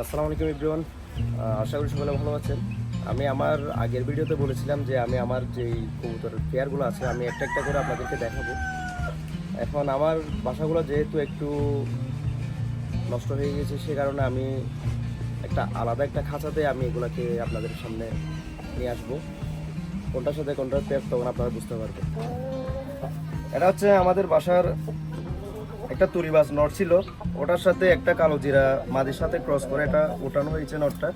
আসসালামু আলাইকুম ইব্রিওয়ান আশা করি সকলে ভালো আছেন। আমি আমার আগের ভিডিওতে বলেছিলাম যে আমি আমার যেই কবুতরের পেয়ারগুলো আছে, আমি একটা একটা করে আপনাদেরকে দেখাবো। এখন আমার বাসাগুলো যেহেতু একটু নষ্ট হয়ে গেছে, সে কারণে আমি একটা আলাদা একটা খাঁচাতে আমি এগুলাকে আপনাদের সামনে নিয়ে আসব। কোনটার সাথে কোনটার পেয়ার, তখন আপনারা বুঝতে পারবেন। এটা হচ্ছে আমাদের বাসার একটা তুরিবাস নট ছিল, ওটার সাথে একটা কালো জিরা মাদির সাথে ক্রস করে এটা ওঠানো হয়েছে নটটা।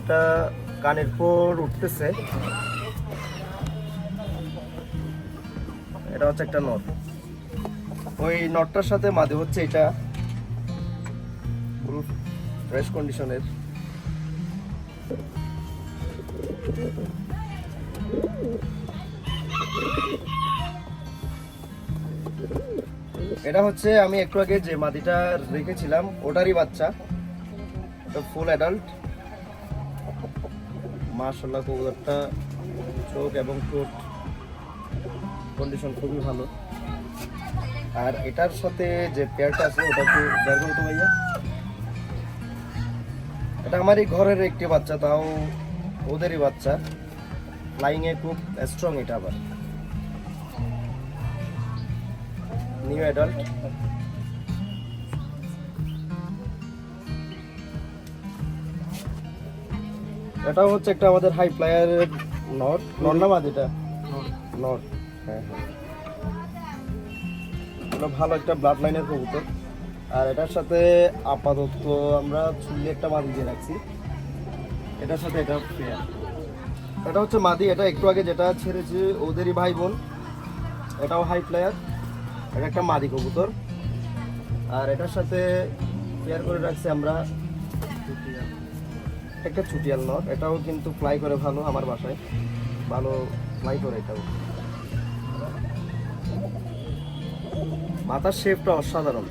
এটা কানের পর উঠতেছে। এটা হচ্ছে একটা নট। ওই নটটার সাথে মাদি হচ্ছে এটা। পুরো ফ্রেশ কন্ডিশনের এটা হচ্ছে আমি একটু আগে যে মাদিটা রেখেছিলাম, ওটারই বাচ্চা। ফুল অ্যাডাল্ট মাশাল্লাহ কবুতরটা চোখ এবং ঠোঁট কন্ডিশন খুবই ভালো। আর এটার সাথে যে পেয়ারটা আছে, ওটা একটু বের করো তো ভাইয়া? এটা আমারই ঘরের একটি বাচ্চা, তাও ওদেরই বাচ্চা। ফ্লাইংয়ে খুব স্ট্রং এটা আবার। নিউ অ্যাডাল্ট এটা হচ্ছে একটা আমাদের হাই ফ্লায়ারের নট নট না মাদ এটা নট হ্যাঁ হ্যাঁ। এটা ভালো একটা ব্লাড লাইনের কবুতর। আর এটার সাথে আপাতত আমরা চুলি একটা মাদি দিয়ে রাখছি। এটার সাথে এটা পেয়ার এটা হচ্ছে মাদি এটা একটু আগে যেটা ছেড়েছে ওদেরই ভাই বোন। এটাও হাই ফ্লায়ার এটা একটা মাদি কবুতর। আর এটার সাথে পেয়ার করে রাখছি আমরা একটা চুটিয়াল নট এটাও কিন্তু ফ্লাই করে ভালো আমার বাসায়। ভালো ফ্লাই করে এটাও। মাথার শেপটা অসাধারণ।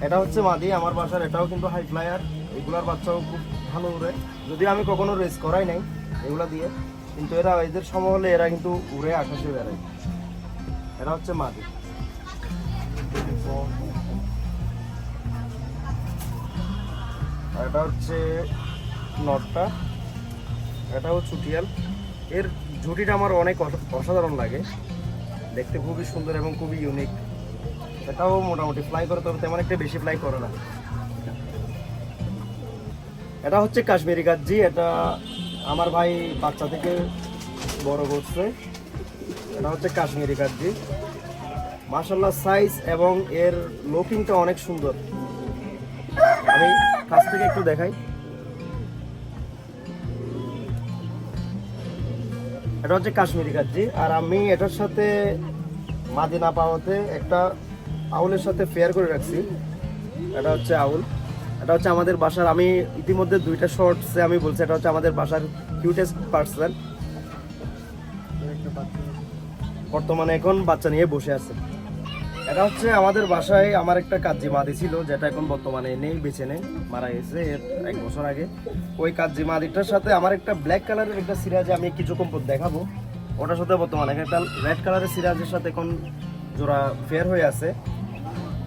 এটা হচ্ছে মাদি, আমার বাসার এটাও কিন্তু হাই ফ্লায়ার এগুলার বাচ্চাও খুব ভালো উড়ে। যদিও আমি কখনো রেস করাই নাই এগুলা দিয়ে। কিন্তু এরা, এদের সময় হলে এরা কিন্তু উড়ে, আকাশে বেড়ায়। এটা হচ্ছে মাদি। আর এটা হচ্ছে নটটা। এটাও চুটিয়াল। এর ঝুটিটা আমার অনেক অস- অসাধারণ লাগে। দেখতে খুবই সুন্দর এবং খুবই ইউনিক এটাও মোটামুটি ফ্লাই করে, তবে তেমন একটা বেশি ফ্লাই করে না। এটা হচ্ছে কাশ্মীরি গাজ্জি এটা আমার ভাই বাচ্চা থেকে বড় করছে। এটা হচ্ছে কাশ্মীরি গাজ্জি মার্শাল্লাহ সাইজ এবং এর লুকিংটা অনেক সুন্দর। আমি কাছ থেকে একটু দেখাই। এটা হচ্ছে কাশ্মীরি গাজ্জি আর আমি এটার সাথে মাদিনা পাওয়াতে একটা আউলের সাথে ফেয়ার করে রাখছি। এটা হচ্ছে আউল। এটা হচ্ছে আমাদের বাসার আমি ইতিমধ্যে দুইটা শর্টসে আমি বলছি, এটা হচ্ছে আমাদের বাসার কিউটেস্ট পার্সন বর্তমানে এখন বাচ্চা নিয়ে বসে আছে। এটা হচ্ছে আমাদের বাসায় আমার একটা কাজি মাদি ছিল, যেটা এখন বর্তমানে নেই বেছে নেই, মারা গেছে এক বছর আগে। ওই কাজি মাদিটার সাথে আমার একটা ব্ল্যাক কালারের একটা সিরাজে আমি কিছুক্ষণ পর দেখাবো। ওটার সাথে বর্তমানে একটা রেড কালারের সিরাজের সাথে এখন জোড়া ফেয়ার হয়ে আছে।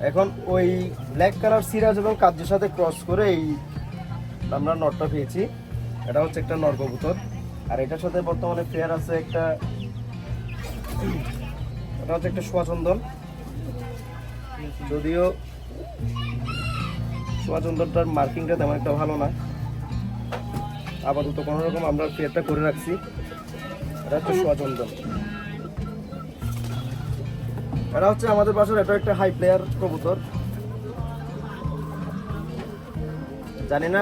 এখন ওই ব্ল্যাক কালার সিরাজ এবং কাজের সাথে ক্রস করে এই আমরা নটটা পেয়েছি। এটা হচ্ছে একটা নর কবুতর আর এটার সাথে বর্তমানে ফেয়ার আছে একটা এটা হচ্ছে একটা সোয়াচন্দন। যদিও সোয়াচন্দনটার মার্কিংটা তেমন একটা ভালো না। আপাতত কোনো রকম আমরা ফেয়ারটা করে রাখছি। এটা হচ্ছে সোয়াচন্দন এটা হচ্ছে আমাদের বাসার এটা একটা হাই প্লেয়ার কবুতর। জানি না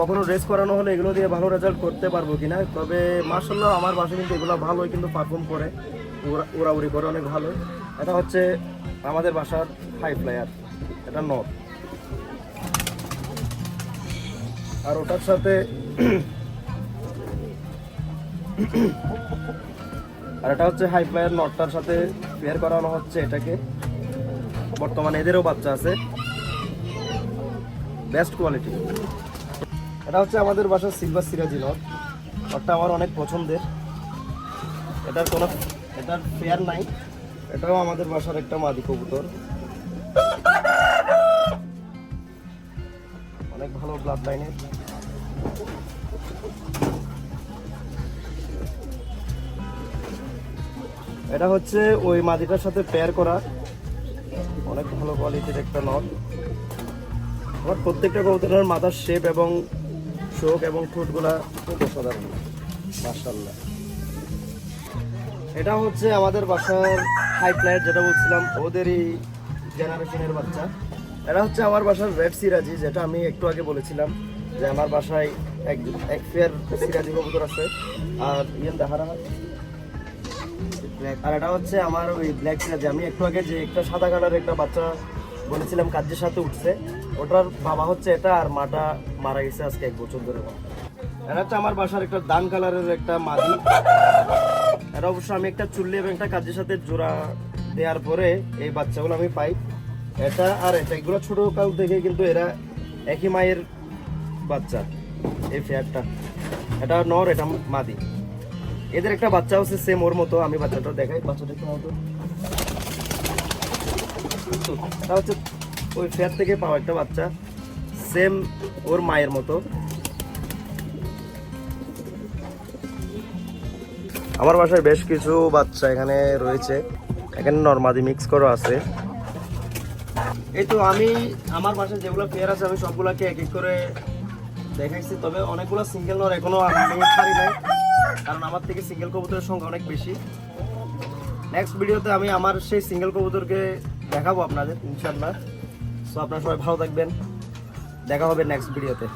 কখনো রেস করানো হলে এগুলো দিয়ে ভালো রেজাল্ট করতে পারব কিনা, তবে মার্শাল্লাহ আমার বাসা কিন্তু এগুলো ভালোই কিন্তু পারফর্ম করে। উড়াউড়ি করে অনেক ভালো। এটা হচ্ছে আমাদের বাসার হাই প্লেয়ার এটা নট আর ওটার সাথে আর এটা হচ্ছে হাই প্লেয়ার নটটার সাথে পেয়ার করানো হচ্ছে এটাকে। বর্তমানে এদেরও বাচ্চা আছে। বেস্ট কোয়ালিটি এটা হচ্ছে আমাদের বাসার সিলভার সিরাজি নট নটটা আমার অনেক পছন্দের। এটার কোনো এটার ফেয়ার নাই। এটাও আমাদের বাসার একটা মাদি কবুতর। অনেক ভালো ব্লাড লাইনের এটা হচ্ছে ওই মাদিটার সাথে পেয়ার করা। অনেক ভালো কোয়ালিটির একটা নট আমার প্রত্যেকটা কবুতরের মাথার শেপ এবং চোখ এবং ঠোঁটগুলা খুব অসাধারণ। মার্শাল্লাহ এটা হচ্ছে আমাদের বাসার হাই ফ্লাইট যেটা বলছিলাম, ওদেরই জেনারেশনের বাচ্চা। এটা হচ্ছে আমার বাসার রেড সিরাজি যেটা আমি একটু আগে বলেছিলাম যে আমার বাসায় এক এক পেয়ার সিরাজি কবুতর আছে। আর ইয়েন দেখারা আর এটা হচ্ছে আমার ওই ব্ল্যাক সিরাজি আমি একটু আগে যে একটা সাদা কালারের একটা বাচ্চা বলেছিলাম, কাজের সাথে উঠছে। ওটার বাবা হচ্ছে এটা, আর মাটা মারা গেছে আজকে এক বছর ধরে। এটা হচ্ছে আমার বাসার একটা দান কালারের একটা মাদি। এটা অবশ্য আমি একটা চুল্লি এবং একটা কাজের সাথে জোড়া দেওয়ার পরে এই বাচ্চাগুলো আমি পাই। এটা আর এটা, এগুলো ছোট কাল থেকে কিন্তু এরা একই মায়ের বাচ্চা, এই ফেয়ারটা। এটা নর, এটা মাদি। এদের একটা বাচ্চা হচ্ছে সেম ওর মতো, আমি বাচ্চাটা দেখাই, বাচ্চাটা একটু মতো এটা হচ্ছে ওই ফেয়ার থেকে পাওয়া একটা বাচ্চা সেম ওর মায়ের মতো। আমার বাসায় বেশ কিছু বাচ্চা এখানে রয়েছে। এখানে নর্মাদি মিক্স করা আছে। এই তো আমি আমার বাসায় যেগুলো পেয়ার আছে, আমি সবগুলাকে এক এক করে দেখাইছি। তবে অনেকগুলো সিঙ্গেল নর এখনও আমি ছাড়ি নাই, কারণ আমার থেকে সিঙ্গেল কবুতরের সংখ্যা অনেক বেশি। নেক্সট ভিডিওতে আমি আমার সেই সিঙ্গেল কবুতরকে দেখাবো আপনাদের ইনশাল্লাহ সো আপনারা সবাই ভালো থাকবেন। দেখা হবে নেক্সট ভিডিওতে